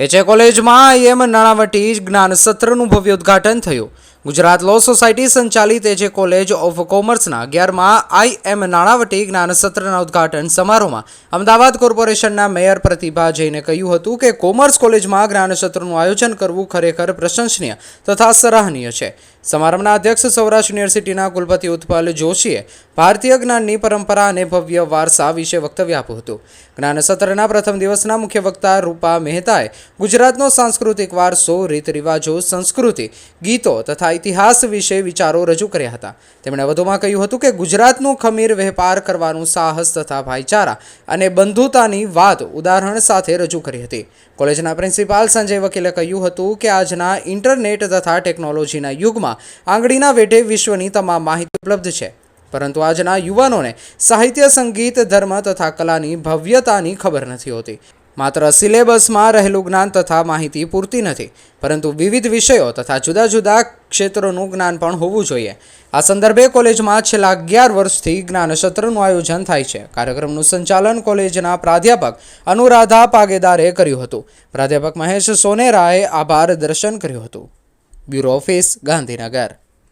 એચએ કોલેજમાં આઈએમ નાણાવટી જ્ઞાન સત્રનું ભવ્ય ઉદ્ઘાટન થયું. ગુજરાત લો સોસાયટી સંચાલિત એચએ કોલેજ ઓફ કોમર્સના અગિયારમાં આઈએમ નાણાવટી જ્ઞાન સત્રના ઉદ્ઘાટન સમારોહમાં અમદાવાદ કોર્પોરેશનના મેયર પ્રતિભા જૈને કહ્યું હતું કે કોમર્સ કોલેજમાં જ્ઞાન સત્રનું આયોજન કરવું ખરેખર પ્રશંસનીય તથા સરાહનીય છે. સમારંભના અધ્યક્ષ સૌરાષ્ટ્ર યુનિવર્સિટીના કુલપતિ ઉત્પલ જોશીએ ભારતીય જ્ઞાનની પરંપરા અને ભવ્ય વારસા વિશે વક્તવ્ય આપ્યું હતું. જ્ઞાન સત્રના પ્રથમ દિવસના મુખ્ય વક્તા રૂપા મહેતાએ ગુજરાતનો સાંસ્કૃતિક વારસો રીત રિવાજો સંસ્કૃતિ, ગીતો તથા ઇતિહાસ વિશે વિચારો રજૂ કર્યા હતા. તેમણે વધુમાં કહ્યું હતું કે ગુજરાતનું ખમીર વેપાર કરવાનું સાહસ તથા ભાઈચારા અને બંધુતાની વાત ઉદાહરણ સાથે રજૂ કરી હતી. કોલેજના પ્રિન્સિપાલ સંજય વકીલે કહ્યું હતું કે આજના ઇન્ટરનેટ તથા ટેકનોલોજીના યુગમાં આંગળીના વેઢે વિશ્વની તમામ માહિતી ઉપલબ્ધ છે. પરંતુ આજના યુવાનોને સાહિત્ય, સંગીત, ધર્મ તથા કલાની ભવ્યતાની ખબર નથી હોતી. માત્ર સિલેબસમાં રહેલું જ્ઞાન તથા માહિતી પૂરતી નથી, પરંતુ વિવિધ વિષયો તથા જુદા જુદા ક્ષેત્રોનું જ્ઞાન પણ હોવું જોઈએ. આ સંદર્ભે કોલેજમાં છેલ્લા અગિયાર વર્ષથી જ્ઞાન સત્રનું આયોજન થાય છે. કાર્યક્રમનું સંચાલન કોલેજના પ્રાધ્યાપક અનુરાધા પાગેદારે કર્યું હતું. પ્રાધ્યાપક મહેશ સોનેરાએ આભાર દર્શન કર્યું હતું. Bureau office Gandhinagar.